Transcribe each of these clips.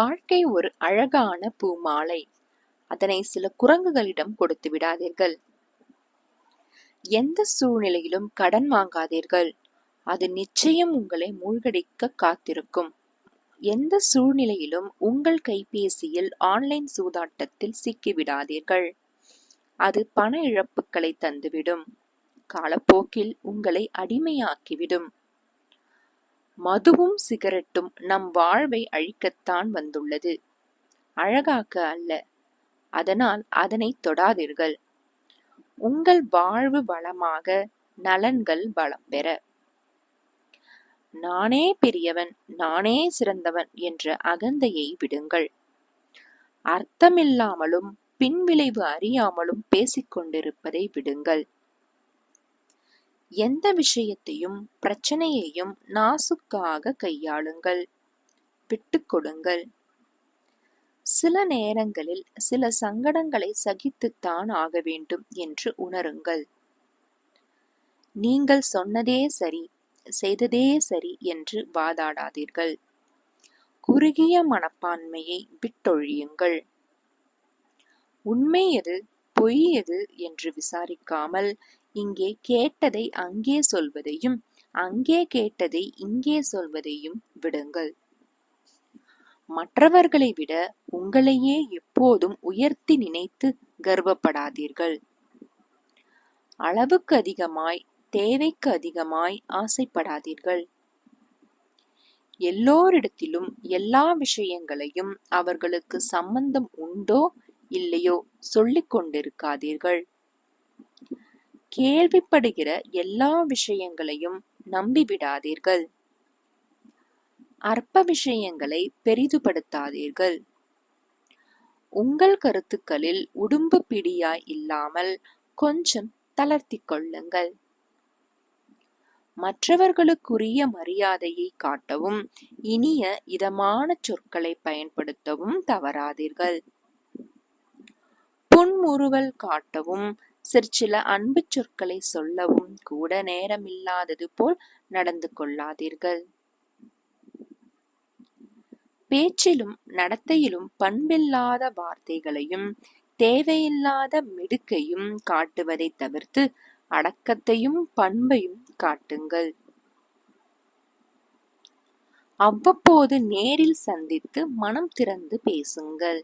வாழ்க்கை ஒரு அழகான பூமாலை. அதனை சில குரங்குகளிடம் கொடுத்து விடாதீர்கள். எந்த சூழ்நிலையிலும் கடன் வாங்காதீர்கள். அது நிச்சயம் உங்களை மூழ்கடிக்க காத்திருக்கும். எந்த சூழ்நிலையிலும் உங்கள் கைபேசியில் ஆன்லைன் சூதாட்டத்தில் சிக்கிவிடாதீர்கள் அது பண இழப்புகளை தந்துவிடும். காலப்போக்கில் உங்களை அடிமையாக்கிவிடும். மதுவும் சிகரெட்டும் நம் வாழ்வை அழிக்கத்தான் வந்துள்ளது. அழகாக்க அல்ல. அதனால் அதனை தொடாதீர்கள். உங்கள் வாழ்வு வளமாக நலன்கள் பலம் பெற. நானே பெரியவன் நானே சிறந்தவன் என்ற அகந்தையை விடுங்கள். அர்த்தமில்லாமலும் பின்விளைவு அறியாமலும் பேசிக்கொண்டிருப்பதை விடுங்கள். எந்த விஷயத்தையும் பிரச்சனையையும் நாசுக்காக கையாளுங்கள். விட்டுக் கொடுங்கள். சில நேரங்களில் சில சங்கடங்களை சகித்துத்தான் ஆக வேண்டும் என்று உணருங்கள். நீங்கள் சொன்னதே சரி செய்ததே சரி என்று வாதாடாதீர்கள். குறுகிய மனப்பான்மையை விட்டொழியுங்கள். உண்மை எது பொய் எது என்று விசாரிக்காமல் இங்கே கேட்டதை அங்கே சொல்வதையும் அங்கே கேட்டதை இங்கே சொல்வதையும் விடுங்கள். மற்றவர்களை விட உங்களையே எப்போதும் உயர்த்தி நினைத்து கர்வப்படாதீர்கள். அளவுக்கு அதிகமாய் தேவைக்கு அதிகமாய் ஆசைப்படாதீர்கள். எல்லோரிடத்திலும் எல்லா விஷயங்களையும் அவர்களுக்கு சம்பந்தம் உண்டோ இல்லையோ சொல்லிக் கொண்டிருக்காதீர்கள் கேள்விப்படுகிற எல்லா விஷயங்களையும் நம்பிவிடாதீர்கள். அற்ப விஷயங்களை பெரிதுபடுத்தாதீர்கள். உங்கள் கருத்துக்களில் உடும்பு பிடியாய் இல்லாமல் கொஞ்சம் தளர்த்திக் கொள்ளுங்கள். மற்றவர்களுக்குரிய மரியாதையை காட்டவும் இனிய இதமான சொற்களை பயன்படுத்தவும் தவறாதீர்கள். புன்முறுவல் காட்டவும் சிற்சில அன்பு சொற்களை சொல்லவும் கூட நேரமில்லாதது போல் நடந்து கொள்ளாதீர்கள். பேச்சிலும் நடத்தையிலும் பண்பில்லாத வார்த்தைகளையும் தேவையில்லாத மிடுக்கையும் காட்டுவதை தவிர்த்து அடக்கத்தையும் பண்பையும் காட்டுங்கள். அவ்வப்போது நேரில் சந்தித்து மனம் திறந்து பேசுங்கள்.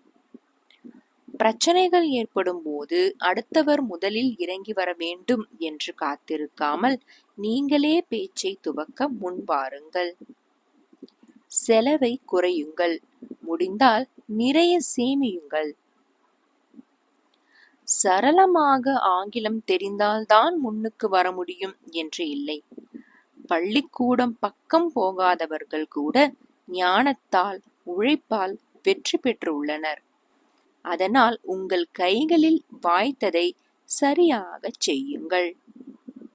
பிரச்சனைகள் ஏற்படும் போது அடுத்தவர் முதலில் இறங்கி வர வேண்டும் என்று காத்திருக்காமல் நீங்களே பேச்சை துவக்க முன்வாருங்கள் செலவை குறையுங்கள். முடிந்தால் நிறைய சேமியுங்கள். சரளமாக ஆங்கிலம் தெரிந்தால்தான் முன்னுக்கு வர முடியும் என்று இல்லை. பள்ளிக்கூடம் பக்கம் போகாதவர்கள் கூட ஞானத்தால் உழைப்பால் வெற்றி பெற்றுள்ளனர். அதனால் உங்கள் கைகளில் வாய்த்ததை சரியாகச் செய்யுங்கள்.